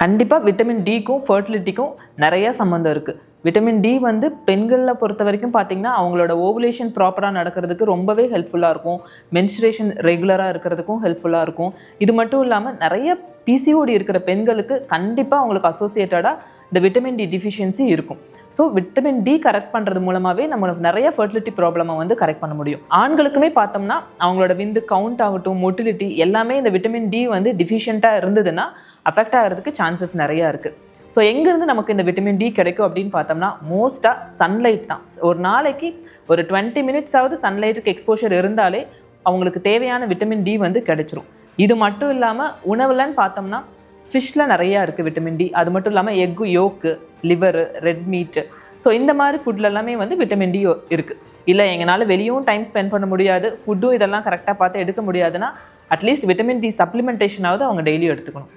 கண்டிப்பாக விட்டமின் டிக்கும் ஃபர்டிலிட்டிக்கும் நிறைய சம்மந்தம் இருக்குது விட்டமின் டி வந்து பெண்களில் பொறுத்த வரைக்கும் பார்த்தீங்கன்னா அவங்களோட ஓவுலேஷன் ப்ராப்பராக நடக்கிறதுக்கு ரொம்பவே ஹெல்ப்ஃபுல்லாக இருக்கும். மென்ஸ்ட்ரேஷன் ரெகுலராக இருக்கிறதுக்கும் ஹெல்ப்ஃபுல்லாக இருக்கும். இது மட்டும் இல்லாமல் நிறைய பிசிஓடி இருக்கிற பெண்களுக்கு கண்டிப்பாக அவங்களுக்கு அசோசியேட்டடாக இந்த விட்டமின் டி டிஃபிஷியன்சி இருக்கும். ஸோ விட்டமின் டி கரெக்ட் பண்ணுறது மூலமாகவே நம்மளுக்கு நிறைய ஃபர்டிலிட்டி ப்ராப்ளமை வந்து கரெக்ட் பண்ண முடியும். ஆண்களுக்குமே பார்த்தோம்னா அவங்களோட விந்து கவுண்ட் ஆகட்டும் மொட்டிலிட்டி எல்லாமே இந்த விட்டமின் டி வந்து டிஃபிஷியண்ட்டாக இருந்ததுன்னா அஃபெக்ட் ஆகிறதுக்கு சான்சஸ் நிறையா இருக்குது ஸோ எங்கேருந்து நமக்கு இந்த விட்டமின் டி கிடைக்கும் அப்படின்னு பார்த்தோம்னா மோஸ்ட்டாக சன்லைட் தான். ஒரு நாளைக்கு ஒரு டுவெண்ட்டி மினிட்ஸாவது சன்லைட்டுக்கு எக்ஸ்போஷர் இருந்தாலே அவங்களுக்கு தேவையான விட்டமின் டி வந்து கிடைச்சிரும். இது மட்டும் இல்லாமல் உணவுலன்னு பார்த்தோம்னா ஃபிஷ்ஷில் நிறையா இருக்குது விட்டமின் டி அது மட்டும் இல்லாமல் egg yolk liver red meat so இந்த மாதிரி ஃபுட்ல எல்லாமே வந்து விட்டமின் டி இருக்குது இல்லை எங்களால் வெளியும் டைம் ஸ்பெண்ட் பண்ண முடியாது ஃபுட்டும் இதெல்லாம் கரெக்டாக பார்த்து எடுக்க முடியாதுன்னா அட்லீஸ்ட் விட்டமின் டி சப்ளிமெண்டேஷனாவது அவங்க டெய்லியும் எடுத்துக்கணும்.